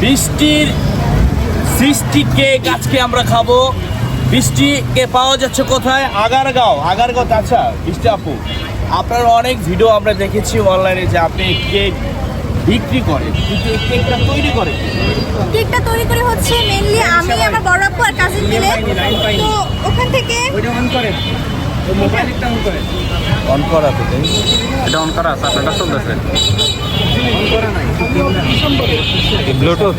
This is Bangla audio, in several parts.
বৃষ্টির সৃষ্টি কেক আজকে আমরা খাব। বৃষ্টিকে পাওয়া যাচ্ছে কোথায়? আগারগাঁও। আগারগাঁও আচ্ছা বৃষ্টি আপু আপনার অনেক ভিডিও আমরা দেখেছি অনলাইনে যে আপনি কেক বিক্রি করেন কিন্তু এই কেকটা তৈরি করেন কেকটা তৈরি করে হচ্ছে মেনলি আমি আমার বড় আপু আর কাজিন মিলে। তো ওখান থেকে অন করা তো তাই? এটা অন করা আছে আপনারটা চলতেছে। ব্লুটুথ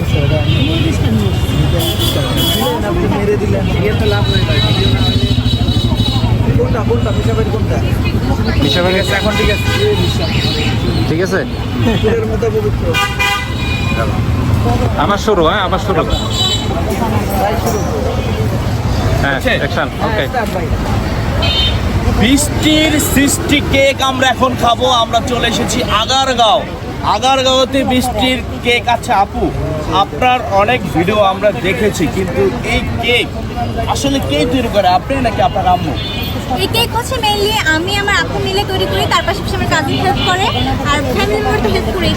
গেছে এখন ঠিক আছে। ঠিক আছে? আমার শুরু হ্যাঁ আমার শুরু। হ্যাঁ? অ্যাকশন ওকে বৃষ্টির সৃষ্টি কেক আমরা এখন খাব আমরা চলে এসেছি আগারগাঁও। আগারগাঁওতে বৃষ্টির কেক। আছে আপু, আপনার অনেক ভিডিও আমরা দেখেছি, কিন্তু এই কেক আসলে কে তৈরি করে? আপনি নাকি আপনার আম্মু? এই কেক হচ্ছে মেনলি আমি আমার আপু মিলে তৈরি করি তার পাশাপাশি আমার কাজিন হেল্প করে আর ফ্যামিলি মেম্বার তো হেল্প করেই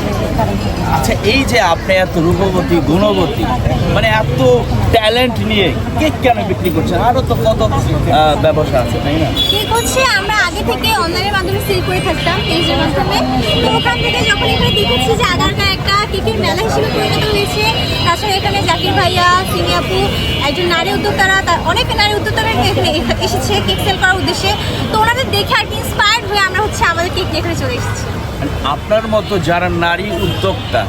আচ্ছা এই যে আপনি এত রূপবতী গুণবতী মানে এত ট্যালেন্ট নিয়ে কেক কেন বিক্রি করছেন? আরও তো কত ব্যবসা আছে তাই না? কেক হচ্ছে আমরা আগে থেকে অনলাইনের মাধ্যমে সেল করে থাকতাম পেজের মাধ্যমে। তো ওখান থেকে যখন এখানে দেখেছি যে একটা কেকের মেলা হিসেবে পরিণত হয়েছে? তাছাড়া এখানে জাকির ভাইয়া, সিমি আপু, একজন নারী উদ্যোক্তারা তার অনেক নারী উদ্যোক্তারা এখানে এসেছে কেক সেল করার উদ্দেশ্যে। তো ওনাদের দেখে আর কি ইন্সপায়ার্ড হয়ে আমরা হচ্ছে আমাদের কেক এখানে চলে এসেছি। আপনার মতো যারা নারী উদ্যোক্তা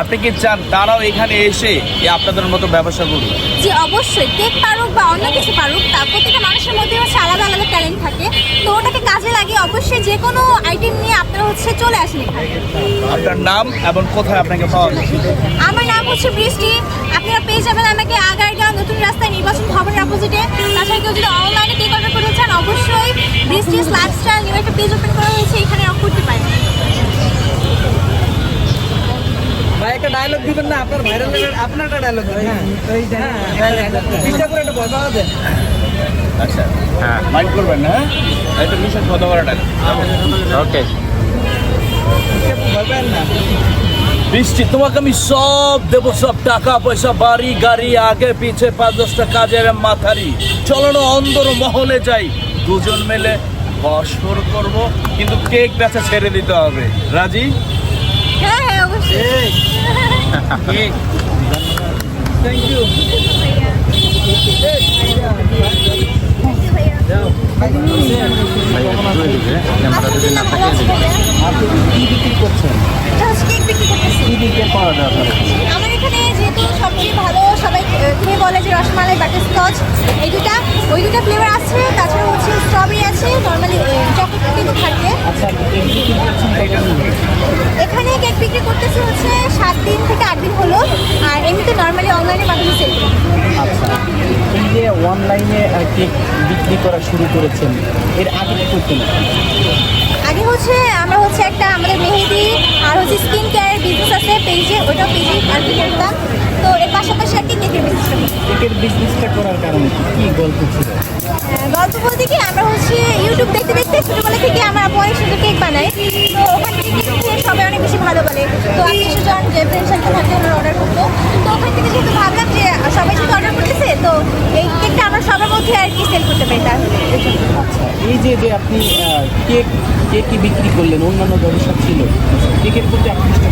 আপনি কি চান তারাও এখানে এসে আপনাদের মতো ব্যবসা করুন যে অবশ্যই। কেক পারুক বা অন্য কিছু পারুক তা প্রত্যেকটা মানুষের মধ্যে হচ্ছে আলাদা আলাদা ট্যালেন্ট থাকে। তো ওটাকে কাজে লাগিয়ে অবশ্যই যে কোনো আইটেম নিয়ে আপনারা হচ্ছে চলে আসেন আপনার নাম এবং কোথায় আপনাকে পাওয়া যায়? আমার নাম হচ্ছে বৃষ্টি। আপনারা পেয়ে যাবেন আমাকে আগারগাঁও নতুন রাস্তায় নির্বাচন ভবনের অপোজিটে তাছাড়া কেউ যদি অনলাইনে কেক অর্ডার করতে চান অবশ্যই বৃষ্টি লাইফস্টাইল নিউ একটা পেজ ওপেন করা হয়েছে এখানে করতে পারেন। ভাই একটা ডায়লগ দিবেন না আপনার ভাইরাল আপনার একটা ডায়লগ হ্যাঁ। করে একটা ভয় পাওয়া আচ্ছা। হ্যাঁ। মাইন্ড করবেন না হ্যাঁ? এটা মিশন ওকে। ভয় পাবেন না। বৃষ্টি তোমাকে আমি সব দেবো সব টাকা পয়সা বাড়ি গাড়ি আগে পিছে পাঁচ দশটা কাজের মাথারি। চলো না অন্দর মহলে যাই। দুজন মিলে বসর করব কিন্তু কেক বেচা ছেড়ে দিতে হবে। রাজি? আমার এখানে যেহেতু সবচেয়ে ভালো সবাই খেয়ে বলে যে রসমালাই বাটারস্কচ এই দুটা ওই দুটা ফ্লেভার আছে, তাছাড়া হচ্ছে স্ট্রবেরি আছে নর্মালি চকলেট কিন্তু থাকে আচ্ছা আপনি কি বিক্রি করছেন কতদিন? এখানে কেক বিক্রি করতেছে হচ্ছে সাত দিন থেকে আট দিন হলো আর এমনিতে নর্মালি অনলাইনের মাধ্যমে সেল করি আচ্ছা এই যে অনলাইনে কেক বিক্রি করা শুরু করেছেন? এর আগে কি করতেন? আগে হচ্ছে আমরা হচ্ছে একটা আমাদের মেহেদি আর হচ্ছে স্কিন কেয়ার বিজনেস আছে পেজে ওইটা পেজে আর কি করতাম তো এর পাশাপাশি আর কি কেকের বিজনেস কেকের বিজনেসটা করার কারণে কি গল্প ছিল? গল্প বলতে কি আমরা হচ্ছে ইউটিউব দেখতে দেখতে ছোটোবেলা থেকে আমার আপু অনেক সুন্দর কেক বানাই তো ওখান থেকে সবাই অনেক বেশি ভালো বলে। তো আত্মীয় জন যে ফ্রেন্ড সার্কেল থাকে ওনারা অর্ডার করতো। তো ওখান থেকে যেহেতু ভাবলাম যে সবাই যেহেতু অর্ডার করতেছে তো এই কেকটা আমরা সবার মধ্যে আর কি সেল করতে পারি এই যে যে আপনি কেক কেকই বিক্রি করলেন? অন্যান্য ব্যবসা ছিল। কেকের প্রতি আকৃষ্ট?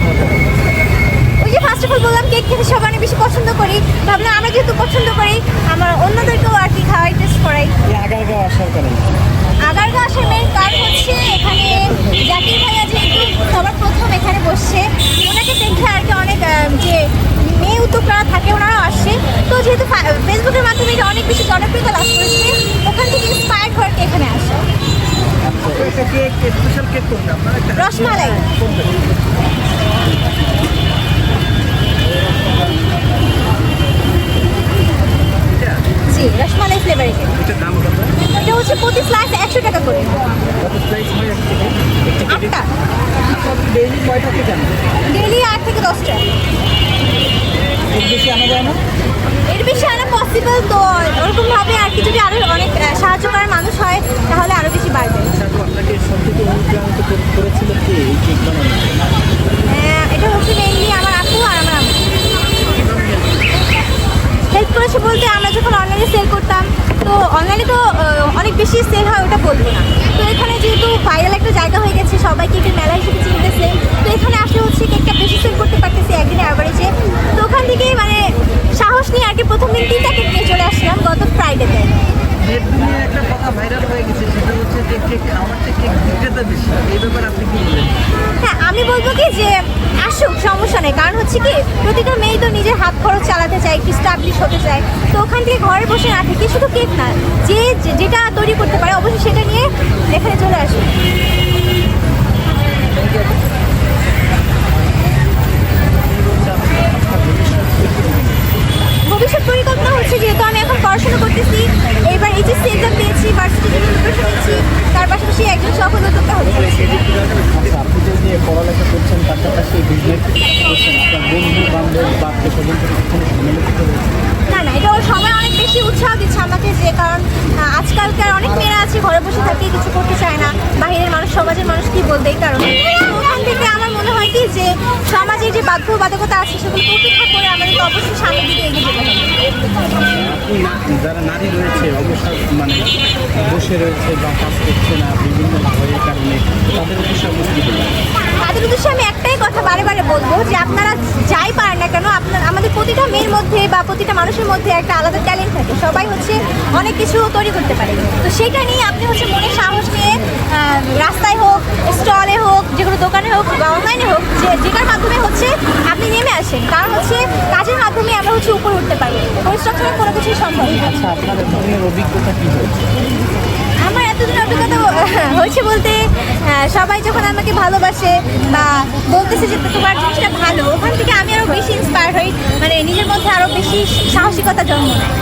ওই যে ফার্স্ট অফ অল বললাম কেক খেতে সবাই অনেক বেশি পছন্দ করি। ভাবলাম আমরা যেহেতু পছন্দ করি আমার অন্যদেরকেও আর কি খাওয়াই টেস্ট করাই। আগারগাঁও আসার কারণে? আগারগাঁও আসার মেন কারণ হচ্ছে এখানে জাকির ভাইয়া যেহেতু সবার প্রথম এখানে বসছে ওনাকে দেখে আর কি অনেক যে মেয়ে উদ্যোক্তারা থাকে ওনারাও আসছে। তো যেহেতু ফেসবুকের মাধ্যমে এটা অনেক বেশি জনপ্রিয়তা লাভ করেছে ওখান থেকে ইন্সপায়ার্ড হওয়ার কি এখানে আসে রসমালাই। জি রসমালাই কত? এটা হচ্ছে প্রতি স্লাইস একশো টাকা করে। আটটা। ডেলি আট থেকে দশটা এর বেশি আনা যায় না? এর বেশি আনা করার মানুষ হয় তাহলে আরও বেশি বাড়বে। হ্যাঁ, এটা হচ্ছে মেইনলি আমার আপু আর আমার আপু হেল্প করেছে বলতে আমরা যখন অনলাইনে সেল করতাম তো অনলাইনে তো অনেক বেশি সেল হয় ওটা বলব না। তো এখানে যেহেতু ভাইরাল একটা জায়গা হয়ে গেছে সবাই কেকের মেলা হিসেবে চিনতেছে তো এখানে আসলে হচ্ছে কেকটা বেশি সেল করতে পারতেছি একদিনে অ্যাভারেজে তো ওখান থেকেই মানে সাহস নিয়ে আর কি প্রথম দিন তিনটা কেক নিয়ে চলে আসলাম গত ফ্রাইডেতে হয়ে আমি বলব কি যে আসুক, সমস্যা নেই। কারণ হচ্ছে কি, প্রতিটা মেয়ে তো নিজের হাত খরচ চালাতে চায়, একটু স্টাবলিশ হতে চায়। তো ওখান থেকে ঘরে বসে না থেকে শুধু কেক না, যে যেটা তৈরি করতে পারে, অবশ্যই সেটা নিয়ে এখানে চলে আসুক ভবিষ্যৎ পরিকল্পনা হচ্ছে, যেহেতু আমি এখন পড়াশোনা করতেছি এইচএসসি এক্সাম দিয়েছি ভার্সিটি জন্য প্রিপারেশন তার পাশাপাশি একজন সফল উদ্যোক্তা। আচ্ছা আপনি যে পড়ালেখা করছেন পাশাপাশি বিজনেস করছেন, আপনার বন্ধু বান্ধব না না এটা ওর সময় অনেক বেশি উৎসাহ দিচ্ছে আমাকে যে কারণ আজকালকার অনেক মেয়েরা আছে ঘরে বসে থাকে কিছু করতে চায় না। বাহিরের মানুষ সমাজের মানুষ কি বলবে এই কারণে? ওখান থেকে আমার মনে হয় কি যে সমাজের যে বাধ্যবাধকতা আছে সেগুলো উপেক্ষা করে আমাদেরকে অবশ্যই সামনের দিকে এগিয়ে যেতে হবে। যারা নারী রয়েছে অবসর মানে বসে রয়েছে বা কাজ করছে না বিভিন্ন কারণে তাদের উদ্দেশ্যে তাদের উদ্দেশ্যে আমি একটাই কথা বারে বারে বলব যে আপনারা যাই পারেন না কেন আপনার আমাদের প্রতিটা মেয়ের মধ্যে বা প্রতিটা মানুষের মধ্যে একটা আলাদা ট্যালেন্ট থাকে। সবাই হচ্ছে অনেক কিছু তৈরি করতে পারে। তো সেটা নিয়ে আপনি হচ্ছে মনে সাহস নিয়ে রাস্তায় হোক স্টলে হোক, যে কোনো দোকানে হোক বা অনলাইনে হোক, যে যেটার মাধ্যমে হচ্ছে আপনি নেমে আসেন, কারণ হচ্ছে কাজের মাধ্যমে আমরা হচ্ছে উপরে উঠতে পারি। পরিশ্রম ছাড়া কোনো কিছুই সম্ভব আচ্ছা আপনার অভিজ্ঞতা কী হয়েছে? আমার এতদিন অভিজ্ঞতা হয়েছে বলতে সবাই যখন আমাকে ভালোবাসে বা বলতেছে যে তোমার জিনিসটা ভালো ওখান থেকে আমি আরও বেশি ইন্সপায়ার হই মানে নিজের মধ্যে আরও বেশি সাহসিকতা জন্ম নেয়।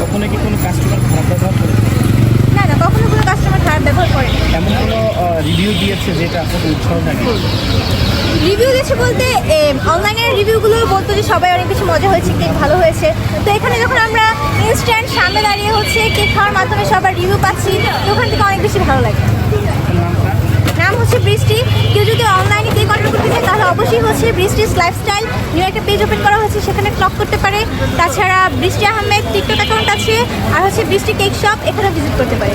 কখনো কি কোনো কাস্টমার খারাপ ব্যবহার করে? না না কখনো কোনো কাস্টমার খারাপ ব্যবহার করে এমন কোনো রিভিউ দিয়েছে যেটা আপনাকে উৎসাহ থাকে রিভিউ দিচ্ছে বলতে অনলাইনের রিভিউগুলো বলতো যে সবাই অনেক বেশি মজা হয়েছে কেক ভালো হয়েছে। তো এখানে যখন আমরা ইনস্ট্যান্ট সামনে দাঁড়িয়ে হচ্ছে কেক খাওয়ার মাধ্যমে সবার রিভিউ পাচ্ছি, তো ওখান থেকে অনেক বেশি ভালো লাগে। নাম হচ্ছে বৃষ্টি। কেউ যদি অনলাইনে কেক অর্ডার করতে চায়, তাহলে অবশ্যই হচ্ছে বৃষ্টিস লাইফস্টাইল নিউ একটা পেজ ওপেন করা হয়েছে, সেখানে ক্লক করতে পারে। তাছাড়া বৃষ্টি আহমেদ টিকটক অ্যাকাউন্ট আছে, আর হচ্ছে বৃষ্টি কেক শপ এখানে ভিজিট করতে পারে।